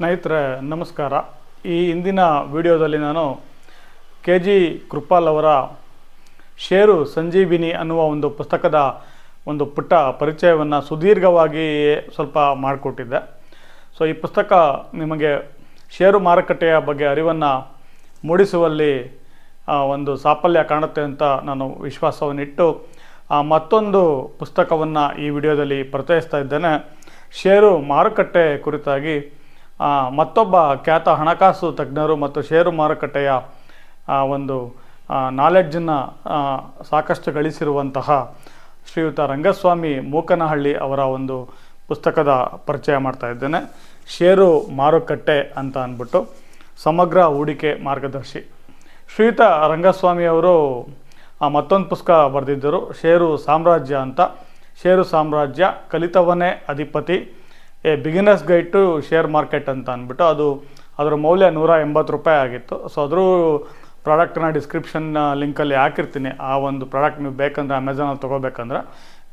ಸ್ನೇಹಿತರೆ, ನಮಸ್ಕಾರ. ಈ ಇಂದಿನ ವಿಡಿಯೋದಲ್ಲಿ ನಾನು ಕೆ ಜಿ ಕೃಪಾಲ್ ಅವರ ಷೇರು ಸಂಜೀವಿನಿ ಅನ್ನುವ ಒಂದು ಪುಸ್ತಕದ ಒಂದು ಪುಟ್ಟ ಪರಿಚಯವನ್ನು ಸುದೀರ್ಘವಾಗಿ ಸ್ವಲ್ಪ ಮಾಡಿಕೊಟ್ಟಿದ್ದೆ. ಸೊ ಈ ಪುಸ್ತಕ ನಿಮಗೆ ಷೇರು ಮಾರುಕಟ್ಟೆಯ ಬಗ್ಗೆ ಅರಿವನ್ನು ಮೂಡಿಸುವಲ್ಲಿ ಒಂದು ಸಾಫಲ್ಯ ಕಾಣುತ್ತೆ ಅಂತ ನಾನು ವಿಶ್ವಾಸವನ್ನಿಟ್ಟು ಮತ್ತೊಂದು ಪುಸ್ತಕವನ್ನು ಈ ವಿಡಿಯೋದಲ್ಲಿ ಪರಿಚಯಿಸ್ತಾ ಇದ್ದೇನೆ. ಷೇರು ಮಾರುಕಟ್ಟೆ ಕುರಿತಾಗಿ ಮತ್ತೊಬ್ಬ ಖ್ಯಾತ ಹಣಕಾಸು ತಜ್ಞರು ಮತ್ತು ಷೇರು ಮಾರುಕಟ್ಟೆಯ ಒಂದು ನಾಲೆಡ್ಜನ್ನು ಸಾಕಷ್ಟು ಗಳಿಸಿರುವಂತಹ ಶ್ರೀಯುತ ರಂಗಸ್ವಾಮಿ ಮೂಕನಹಳ್ಳಿ ಅವರ ಒಂದು ಪುಸ್ತಕದ ಪರಿಚಯ ಮಾಡ್ತಾ ಇದ್ದೇನೆ. ಷೇರು ಮಾರುಕಟ್ಟೆ ಅಂತ ಅಂದ್ಬಿಟ್ಟು ಸಮಗ್ರ ಹೂಡಿಕೆ ಮಾರ್ಗದರ್ಶಿ. ಶ್ರೀಯುತ ರಂಗಸ್ವಾಮಿ ಅವರು ಮತ್ತೊಂದು ಪುಸ್ತಕ ಬರೆದಿದ್ದರು, ಷೇರು ಸಾಮ್ರಾಜ್ಯ ಅಂತ. ಷೇರು ಸಾಮ್ರಾಜ್ಯ ಕಲಿತವನೇ ಅಧಿಪತಿ a beginners guide to share market ಅಂತ ಅಂದ್ಬಿಟ್ಟು ಅದು ಅದರ ಮೌಲ್ಯ ನೂರ ಎಂಬತ್ತು ರೂಪಾಯಿ ಆಗಿತ್ತು. ಸೊ ಅದರೂ ಪ್ರಾಡಕ್ಟ್ನ ಡಿಸ್ಕ್ರಿಪ್ಷನ್ ಲಿಂಕಲ್ಲಿ ಹಾಕಿರ್ತೀನಿ. ಆ ಒಂದು ಪ್ರಾಡಕ್ಟ್ ನೀವು ಬೇಕಂದರೆ ಅಮೆಝಾನಲ್ಲಿ ತೊಗೋಬೇಕಂದ್ರೆ.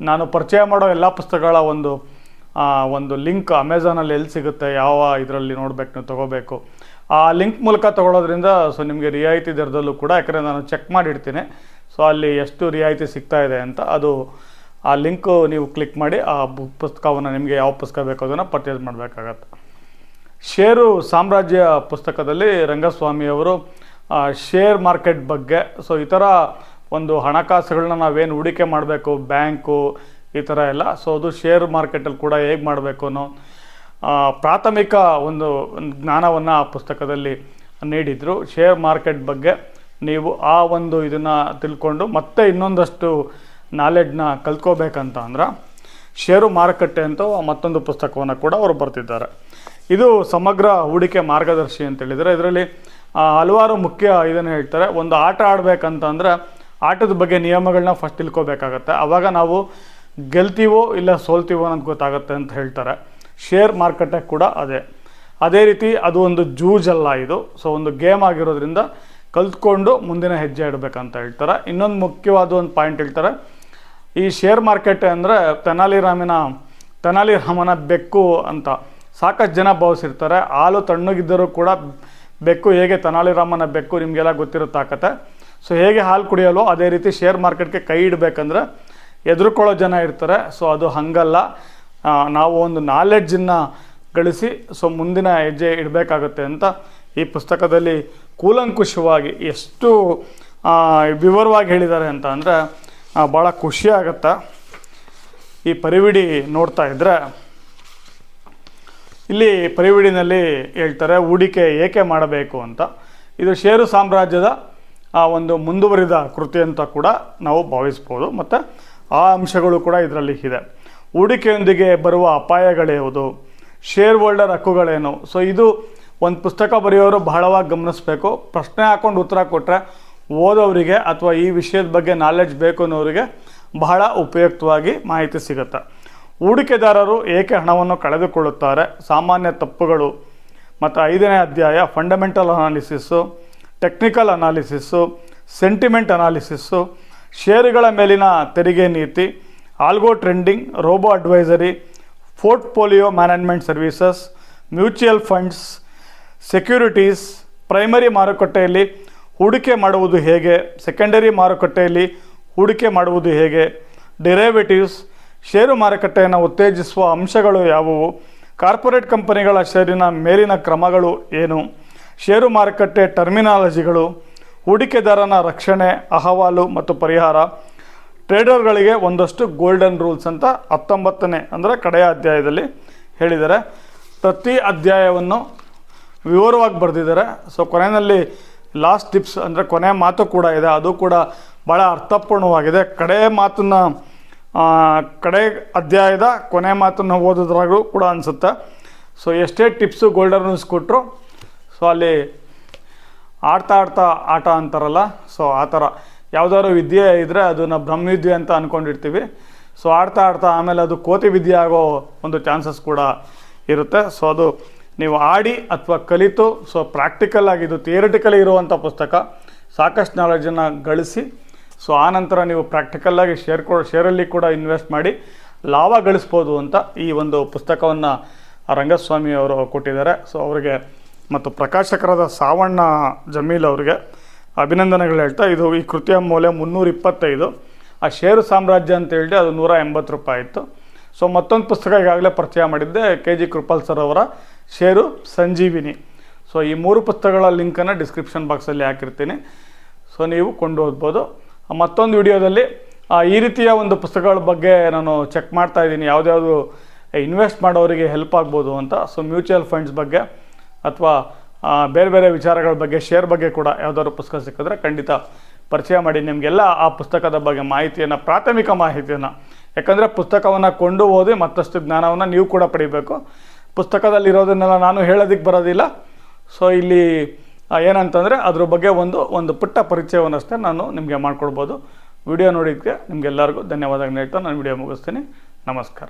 ನಾನು ಪರಿಚಯ ಮಾಡೋ ಎಲ್ಲ ಪುಸ್ತಕಗಳ ಒಂದು ಒಂದು ಲಿಂಕ್ ಅಮೆಝಾನಲ್ಲಿ ಎಲ್ಲಿ ಸಿಗುತ್ತೆ, ಯಾವ ಇದರಲ್ಲಿ ನೋಡ್ಬೇಕು, ನೀವು ತೊಗೋಬೇಕು. ಆ ಲಿಂಕ್ ಮೂಲಕ ತೊಗೊಳೋದ್ರಿಂದ ಸೊ ನಿಮಗೆ ರಿಯಾಯಿತಿ ದರದಲ್ಲೂ ಕೂಡ, ಯಾಕಂದರೆ ನಾನು ಚೆಕ್ ಮಾಡಿಡ್ತೀನಿ ಸೊ ಅಲ್ಲಿ ಎಷ್ಟು ರಿಯಾಯಿತಿ ಸಿಗ್ತಾ ಇದೆ ಅಂತ. ಅದು ಆ ಲಿಂಕು ನೀವು ಕ್ಲಿಕ್ ಮಾಡಿ ಆ ಬುಕ್ ಪುಸ್ತಕವನ್ನು ನಿಮಗೆ ಯಾವ ಪುಸ್ತಕ ಬೇಕೋ ಅದನ್ನು ಪರ್ಚೇಸ್ ಮಾಡಬೇಕಾಗತ್ತೆ. ಷೇರು ಸಾಮ್ರಾಜ್ಯ ಪುಸ್ತಕದಲ್ಲಿ ರಂಗಸ್ವಾಮಿಯವರು ಶೇರ್ ಮಾರ್ಕೆಟ್ ಬಗ್ಗೆ, ಸೊ ಈ ಥರ ಒಂದು ಹಣಕಾಸುಗಳನ್ನ ನಾವೇನು ಹೂಡಿಕೆ ಮಾಡಬೇಕು, ಬ್ಯಾಂಕು, ಈ ಥರ ಎಲ್ಲ, ಸೊ ಅದು ಶೇರ್ ಮಾರ್ಕೆಟಲ್ಲಿ ಕೂಡ ಹೇಗೆ ಮಾಡಬೇಕು ಅನ್ನೋ ಪ್ರಾಥಮಿಕ ಒಂದು ಜ್ಞಾನವನ್ನು ಆ ಪುಸ್ತಕದಲ್ಲಿ ನೀಡಿದರು. ಶೇರ್ ಮಾರ್ಕೆಟ್ ಬಗ್ಗೆ ನೀವು ಆ ಒಂದು ಇದನ್ನು ತಿಳ್ಕೊಂಡು ಮತ್ತೆ ಇನ್ನೊಂದಷ್ಟು ನಾಲೆಡ್ಜ್ನ ಕಲ್ತ್ಕೋಬೇಕಂತ ಅಂದ್ರೆ ಷೇರು ಮಾರುಕಟ್ಟೆ ಅಂತ ಮತ್ತೊಂದು ಪುಸ್ತಕವನ್ನು ಕೂಡ ಅವರು ಬರ್ತಿದ್ದಾರೆ. ಇದು ಸಮಗ್ರ ಹೂಡಿಕೆ ಮಾರ್ಗದರ್ಶಿ ಅಂತ ಹೇಳಿದರೆ ಇದರಲ್ಲಿ ಹಲವಾರು ಮುಖ್ಯ ಇದನ್ನು ಹೇಳ್ತಾರೆ. ಒಂದು ಆಟ ಆಡಬೇಕಂತ ಅಂದರೆ ಆಟದ ಬಗ್ಗೆ ನಿಯಮಗಳನ್ನ ಫಸ್ಟ್ ತಿಳ್ಕೊಬೇಕಾಗತ್ತೆ. ಆವಾಗ ನಾವು ಗೆಲ್ತೀವೋ ಇಲ್ಲ ಸೋಲ್ತೀವೋ ಅನ್ನೋದು ಗೊತ್ತಾಗುತ್ತೆ ಅಂತ ಹೇಳ್ತಾರೆ. ಶೇರ್ ಮಾರುಕಟ್ಟೆ ಕೂಡ ಅದೇ. ಅದೇ ರೀತಿ ಅದು ಒಂದು ಜೂಜಲ್ಲ ಇದು. ಸೊ ಒಂದು ಗೇಮ್ ಆಗಿರೋದ್ರಿಂದ ಕಲ್ತ್ಕೊಂಡು ಮುಂದಿನ ಹೆಜ್ಜೆ ಇಡಬೇಕಂತ ಹೇಳ್ತಾರೆ. ಇನ್ನೊಂದು ಮುಖ್ಯವಾದ ಒಂದು ಪಾಯಿಂಟ್ ಹೇಳ್ತಾರೆ. ಈ ಶೇರ್ ಮಾರ್ಕೆಟ್ ಅಂದರೆ ತೆನಾಲಿರಾಮಿನ ತೆನಾಲಿರಾಮನ ತೆನಾಲಿ ರಾಮನ ಬೆಕ್ಕು ಅಂತ. ಸಾಕಷ್ಟು ಜನ ಭಾವಿಸಿರ್ತಾರೆ. ಹಾಲು ತಣ್ಣಗಿದ್ದರೂ ಕೂಡ ಬೆಕ್ಕು ಹೇಗೆ ತೆನಾಲಿರಾಮನ ಬೆಕ್ಕು ನಿಮಗೆಲ್ಲ ಗೊತ್ತಿರುತ್ತಾಕತ್ತೆ ಸೊ ಹೇಗೆ ಹಾಲು ಕುಡಿಯಲು? ಅದೇ ರೀತಿ ಶೇರ್ ಮಾರ್ಕೆಟ್ಗೆ ಕೈ ಇಡಬೇಕಂದ್ರೆ ಎದುರುಕೊಳ್ಳೋ ಜನ ಇರ್ತಾರೆ. ಸೊ ಅದು ಹಂಗಲ್ಲ. ನಾವು ಒಂದು ನಾಲೆಡ್ಜನ್ನು ಗಳಿಸಿ ಸೊ ಮುಂದಿನ ಹೆಜ್ಜೆ ಇಡಬೇಕಾಗುತ್ತೆ ಅಂತ ಈ ಪುಸ್ತಕದಲ್ಲಿ ಕೂಲಂಕುಷವಾಗಿ ಎಷ್ಟು ವಿವರವಾಗಿ ಹೇಳಿದ್ದಾರೆ ಅಂತ ಅಂದರೆ ಭಾಳ ಖುಷಿ ಆಗುತ್ತೆ? ಈ ಪರಿವಿಡಿ ನೋಡ್ತಾ ಇದ್ದರೆ ಇಲ್ಲಿ ಪರಿವಿಡಿನಲ್ಲಿ ಹೇಳ್ತಾರೆ, ಹೂಡಿಕೆ ಏಕೆ ಮಾಡಬೇಕು ಅಂತ. ಇದು ಷೇರು ಸಾಮ್ರಾಜ್ಯದ, ಆ, ಒಂದು ಮುಂದುವರಿದ ಕೃತಿ ಅಂತ ಕೂಡ ನಾವು ಭಾವಿಸ್ಬೋದು. ಮತ್ತು ಆ ಅಂಶಗಳು ಕೂಡ ಇದರಲ್ಲಿ ಇದೆ. ಹೂಡಿಕೆಯೊಂದಿಗೆ ಬರುವ ಅಪಾಯಗಳ್ಯಾವುದು ಶೇರ್ ಹೋಲ್ಡರ್ ಹಕ್ಕುಗಳೇನು? ಸೊ ಇದು ಒಂದು ಪುಸ್ತಕ ಬರೆಯೋರು ಬಹಳವಾಗಿ ಗಮನಿಸಬೇಕು. ಪ್ರಶ್ನೆ ಹಾಕೊಂಡು ಉತ್ತರ ಕೊಟ್ಟರೆ ಓದೋರಿಗೆ ಅಥವಾ ಈ ವಿಷಯದ ಬಗ್ಗೆ ನಾಲೆಡ್ಜ್ ಬೇಕು ಅನ್ನೋರಿಗೆ ಬಹಳ ಉಪಯುಕ್ತವಾಗಿ ಮಾಹಿತಿ ಸಿಗುತ್ತೆ. ಹೂಡಿಕೆದಾರರು ಏಕೆ ಹಣವನ್ನು ಕಳೆದುಕೊಳ್ಳುತ್ತಾರೆ? ಸಾಮಾನ್ಯ ತಪ್ಪುಗಳು. ಮತ್ತು ಐದನೇ ಅಧ್ಯಾಯ fundamental analysis technical analysis sentiment analysis ಷೇರುಗಳ ಮೇಲಿನ ತೆರಿಗೆ ನೀತಿ algo trending robo advisory portfolio management services mutual funds securities primary ಮಾರುಕಟ್ಟೆಯಲ್ಲಿ ಹೂಡಿಕೆ ಮಾಡುವುದು ಹೇಗೆ? ಸೆಕೆಂಡರಿ ಮಾರುಕಟ್ಟೆಯಲ್ಲಿ ಹೂಡಿಕೆ ಮಾಡುವುದು ಹೇಗೆ? ಡಿರೈವೇಟಿವ್ಸ್ ಷೇರು ಮಾರುಕಟ್ಟೆಯನ್ನು ಉತ್ತೇಜಿಸುವ ಅಂಶಗಳು ಯಾವುವು? ಕಾರ್ಪೊರೇಟ್ ಕಂಪನಿಗಳ ಷೇರಿನ ಮೇಲಿನ ಕ್ರಮಗಳು ಏನು? ಷೇರು ಮಾರುಕಟ್ಟೆ ಟರ್ಮಿನಾಲಜಿಗಳು, ಹೂಡಿಕೆದಾರನ ರಕ್ಷಣೆ, ಅಹವಾಲು ಮತ್ತು ಪರಿಹಾರ. ಟ್ರೇಡರ್ಗಳಿಗೆ ಒಂದಷ್ಟು ಗೋಲ್ಡನ್ ರೂಲ್ಸ್ ಅಂತ ಹತ್ತೊಂಬತ್ತನೇ ಅಂದರೆ ಕಡೆಯ ಅಧ್ಯಾಯದಲ್ಲಿ ಹೇಳಿದ್ದಾರೆ. ಪ್ರತಿ ಅಧ್ಯಾಯವನ್ನು ವಿವರವಾಗಿ ಬರೆದಿದ್ದಾರೆ. ಸೊ ಕೊನೆಯಲ್ಲಿ ಲಾಸ್ಟ್ ಟಿಪ್ಸ್ ಅಂದರೆ ಕೊನೆ ಮಾತು ಕೂಡ ಇದೆ. ಅದು ಕೂಡ ಭಾಳ ಅರ್ಥಪೂರ್ಣವಾಗಿದೆ. ಕಡೆ ಮಾತನ್ನು ಕಡೆ ಅಧ್ಯಾಯದ ಕೊನೆ ಮಾತನ್ನು ಓದೋದ್ರಾಗೂ ಕೂಡ ಅನಿಸುತ್ತೆ. ಸೊ ಎಷ್ಟೇ ಟಿಪ್ಸು ಗೋಲ್ಡನ್ ರೂಲ್ಸ್ ಕೊಟ್ಟರು ಸೊ ಅಲ್ಲಿ ಆಡ್ತಾ ಆಡ್ತಾ ಆಟ ಅಂತಾರಲ್ಲ ಸೊ ಆ ಥರ. ಯಾವುದಾದ್ರು ವಿದ್ಯೆ ಇದ್ದರೆ ಅದನ್ನು ಬ್ರಹ್ಮವಿದ್ಯೆ ಅಂತ ಅಂದ್ಕೊಂಡಿರ್ತೀವಿ ಸೊ ಆಡ್ತಾ ಆಡ್ತಾ ಆಮೇಲೆ ಅದು ಕೋತಿ ವಿದ್ಯೆ ಆಗೋ ಒಂದು ಚಾನ್ಸಸ್ ಕೂಡ ಇರುತ್ತೆ. ಸೊ ಅದು ನೀವು ಆಡಿ ಅಥವಾ ಕಲಿತು ಸೊ ಪ್ರಾಕ್ಟಿಕಲ್ ಆಗಿದ್ದು ಥಿಯರಿಟಿಕಲಿ ಇರುವಂಥ ಪುಸ್ತಕ, ಸಾಕಷ್ಟು ನಾಲೆಜನ್ನು ಗಳಿಸಿ ಸೊ ಆನಂತರ ನೀವು ಪ್ರಾಕ್ಟಿಕಲ್ಲಾಗಿ ಶೇರ್ ಕೊ ಶೇರಲ್ಲಿ ಕೂಡ ಇನ್ವೆಸ್ಟ್ ಮಾಡಿ, ಲಾಭ ಗಳಿಸ್ಬೋದು ಅಂತ ಈ ಒಂದು ಪುಸ್ತಕವನ್ನು ರಂಗಸ್ವಾಮಿ ಅವರು ಕೊಟ್ಟಿದ್ದಾರೆ. ಸೊ ಅವರಿಗೆ ಮತ್ತು ಪ್ರಕಾಶಕರಾದ ಸಾವಣ್ಣ ಜಮೀಲ್ ಅವರಿಗೆ ಅಭಿನಂದನೆಗಳು ಹೇಳ್ತಾ, ಇದು ಈ ಕೃತಿಯ ಮೌಲ್ಯ ಮುನ್ನೂರ ಇಪ್ಪತ್ತೈದು. ಆ ಷೇರು ಸಾಮ್ರಾಜ್ಯ ಅಂತ ಹೇಳಿ ಅದು ನೂರ ಎಂಬತ್ತು ರೂಪಾಯಿ ಇತ್ತು. ಸೊ ಮತ್ತೊಂದು ಪುಸ್ತಕ ಈಗಾಗಲೇ ಪರಿಚಯ ಮಾಡಿದ್ದೆ ಕೆ ಜಿ ಕೃಪಾಲ್ ಸರ್ ಅವರ ಷೇರು ಸಂಜೀವಿನಿ. ಸೊ ಈ ಮೂರು ಪುಸ್ತಕಗಳ ಲಿಂಕನ್ನು ಡಿಸ್ಕ್ರಿಪ್ಷನ್ ಬಾಕ್ಸಲ್ಲಿ ಹಾಕಿರ್ತೀನಿ. ಸೊ ನೀವು ಕೊಂಡು ಓದ್ಬೋದು. ಮತ್ತೊಂದು ವಿಡಿಯೋದಲ್ಲಿ ಈ ರೀತಿಯ ಒಂದು ಪುಸ್ತಕಗಳ ಬಗ್ಗೆ ನಾನು ಚೆಕ್ ಮಾಡ್ತಾ ಇದ್ದೀನಿ. ಯಾವುದ್ಯಾವುದು ಇನ್ವೆಸ್ಟ್ ಮಾಡೋರಿಗೆ ಹೆಲ್ಪ್ ಆಗ್ಬೋದು ಅಂತ. ಸೊ ಮ್ಯೂಚುವಲ್ ಫಂಡ್ಸ್ ಬಗ್ಗೆ ಅಥವಾ ಬೇರೆ ಬೇರೆ ವಿಚಾರಗಳ ಬಗ್ಗೆ ಶೇರ್ ಬಗ್ಗೆ ಕೂಡ ಯಾವುದಾದ್ರು ಪುಸ್ತಕ ಸಿಕ್ಕಿದ್ರೆ ಖಂಡಿತ ಪರಿಚಯ ಮಾಡಿ. ನಿಮಗೆಲ್ಲ ಆ ಪುಸ್ತಕದ ಬಗ್ಗೆ ಮಾಹಿತಿಯನ್ನು, ಪ್ರಾಥಮಿಕ ಮಾಹಿತಿಯನ್ನು, ಯಾಕಂದರೆ ಪುಸ್ತಕವನ್ನು ಕೊಂಡು ಓದಿ ಮತ್ತಷ್ಟು ಜ್ಞಾನವನ್ನು ನೀವು ಕೂಡ ಪಡಿಬೇಕು. ಪುಸ್ತಕದಲ್ಲಿ ಇರೋದನ್ನೆಲ್ಲ ನಾನು ಹೇಳೋದಕ್ಕೆ ಬರೋದಿಲ್ಲ. ಸೊ ಇಲ್ಲಿ ಏನಂತಂದರೆ ಅದ್ರ ಬಗ್ಗೆ ಒಂದು ಒಂದು ಪುಟ್ಟ ಪರಿಚಯವನ್ನಷ್ಟೇ ನಾನು ನಿಮಗೆ ಮಾಡ್ಕೊಡ್ಬೋದು. ವಿಡಿಯೋ ನೋಡಿದ್ದಕ್ಕೆ ನಿಮಗೆಲ್ಲರಿಗೂ ಧನ್ಯವಾದಗಳು ಹೇಳ್ತಾ ನಾನು ವಿಡಿಯೋ ಮುಗಿಸ್ತೀನಿ. ನಮಸ್ಕಾರ.